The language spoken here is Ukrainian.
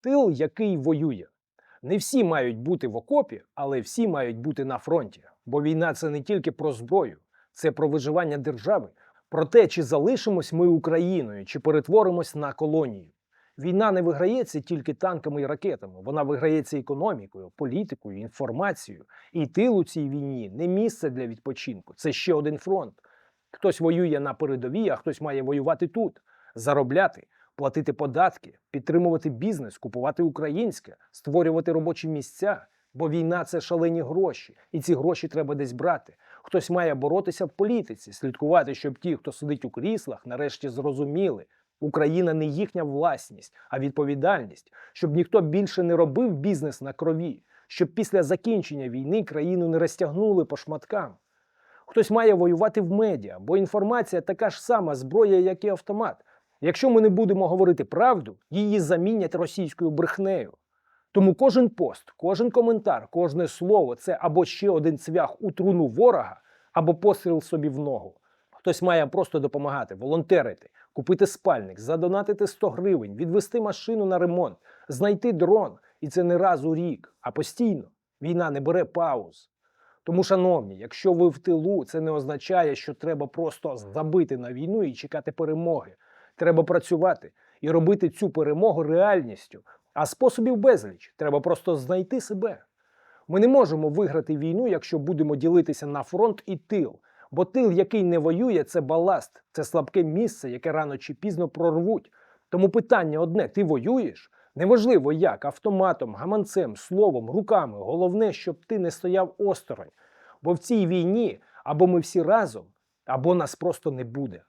Тил, який воює. Не всі мають бути в окопі, але всі мають бути на фронті. Бо війна це не тільки про зброю, це про виживання держави, про те, чи залишимось ми Україною, чи перетворимось на колонію. Війна не виграється тільки танками і ракетами. Вона виграється економікою, політикою, інформацією. І тил у цій війні не місце для відпочинку. Це ще один фронт. Хтось воює на передовій, а хтось має воювати тут, заробляти, платити податки, підтримувати бізнес, купувати українське, створювати робочі місця. Бо війна це шалені гроші, і ці гроші треба десь брати. Хтось має боротися в політиці, слідкувати, щоб ті, хто сидить у кріслах, нарешті зрозуміли. Україна не їхня власність, а відповідальність, щоб ніхто більше не робив бізнес на крові, щоб після закінчення війни країну не розтягнули по шматкам. Хтось має воювати в медіа, бо інформація така ж сама зброя, як і автомат. Якщо ми не будемо говорити правду, її замінять російською брехнею. Тому кожен пост, кожен коментар, кожне слово це або ще один цвях у труну ворога, або постріл собі в ногу. Хтось має просто допомагати, волонтерити, купити спальник, задонатити 100 гривень, відвести машину на ремонт, знайти дрон. І це не раз у рік, а постійно. Війна не бере пауз. Тому, шановні, якщо ви в тилу, це не означає, що треба просто забити на війну і чекати перемоги. Треба працювати і робити цю перемогу реальністю. А способів безліч. Треба просто знайти себе. Ми не можемо виграти війну, якщо будемо ділитися на фронт і тил. Бо тил, який не воює, це баласт, це слабке місце, яке рано чи пізно прорвуть. Тому питання одне: ти воюєш? Неважливо як, автоматом, гаманцем, словом, руками. Головне, щоб ти не стояв осторонь. Бо в цій війні або ми всі разом, або нас просто не буде.